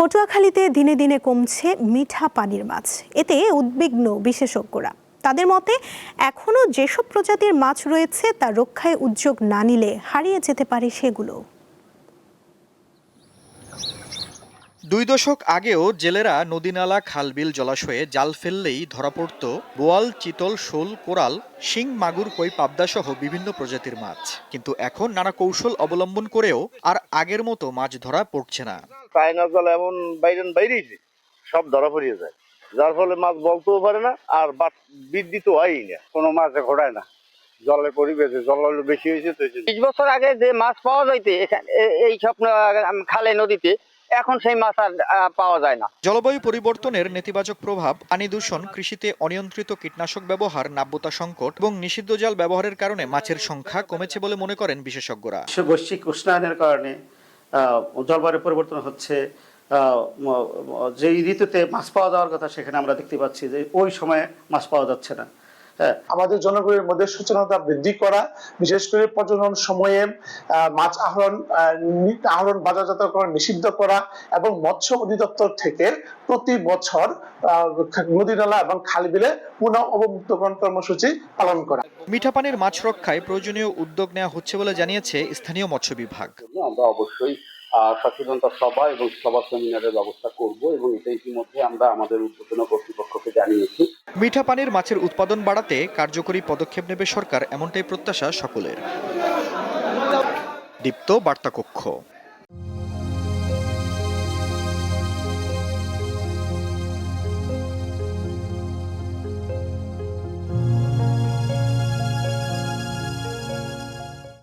পটুয়াখালীতে দিনে দিনে কমছে মিঠা পানির মাছ। এতে উদ্বিগ্ন বিশেষজ্ঞরা। তাদের মতে এখনও যেসব প্রজাতির মাছ রয়েছে, তা রক্ষায় উদ্যোগ না নিলে হারিয়ে যেতে পারে সেগুলো। দুই দশক আগেও জেলেরা নদীনালা খালবিল জলাশয়ে জাল ফেললেই ধরা পড়ত বোয়াল চিতল শোল কোরাল শিং মাগুর কই পাবদা সহ বিভিন্ন প্রজাতির মাছ। কিন্তু এখন নানা কৌশল অবলম্বন করেও আর আগের মতো মাছ ধরা পড়ছে না। চায়না জল এমন বাইরে বাইরেছে সব ধরা পড়িয়ে যায়। যার ফলে মাছ বলতেও পারে না আর বৃদ্ধি তো হয়ই না। কোনো মাছ ঘোড়ায় না। জলের পরিবেশে জল বেশি হয়েছে তো বিশ বছর আগে যে মাছ পাওয়া যাইতে এখানে এই সব ন- খালে নদীতে এখন সেই মাছ আর পাওয়া যায় না। জলবায়ু পরিবর্তনের নেতিবাচক প্রভাব পানি দূষণ কৃষিতে অনিয়ন্ত্রিত কীটনাশক ব্যবহার নাব্যতা সংকট এবং নিষিদ্ধ জাল ব্যবহারের কারণে মাছের সংখ্যা কমেছে বলে মনে করেন বিশেষজ্ঞরা। বৈশ্বিক উষ্ণায়নের কারণে জলবায়ু পরিবর্তন হচ্ছে যেই ঋতুতে মাছ পাওয়া যাওয়ার কথা সেখানে আমরা দেখতে পাচ্ছি যে ওই সময়ে মাছ পাওয়া যাচ্ছে না। হ্যাঁ আমাদের জনগণের মধ্যে সচেতনতা বৃদ্ধি করা বিশেষ করে প্রজনন সময়ে আহ, মাছ আহরণ আহরণ বাজারজাতকরণ নিষিদ্ধ করা এবং মৎস্য অধিদপ্তর থেকে প্রতি বছর আহ, নদী নালা এবং খাল বিলে পুনঃ অবমুক্তকরণ কর্মসূচি পালন করা। মিঠা পানির মাছ রক্ষায় প্রয়োজনীয় উদ্যোগ নেওয়া হচ্ছে বলে জানিয়েছে স্থানীয় মৎস্য বিভাগ। আমরা অবশ্যই আহ, সচেতনতা সভা এবং সভা সেমিনারের ব্যবস্থা করব এবং এটা ইতিমধ্যে আমরা আমাদের উদ্বোধন কর্তৃপক্ষকে জানিয়েছি। মিঠা পানির মাছের উৎপাদন বাড়াতে কার্যকরী পদক্ষেপ নেবে সরকার, এমনটাই প্রত্যাশা সকলের। দীপ্ত বার্তা কক্ষ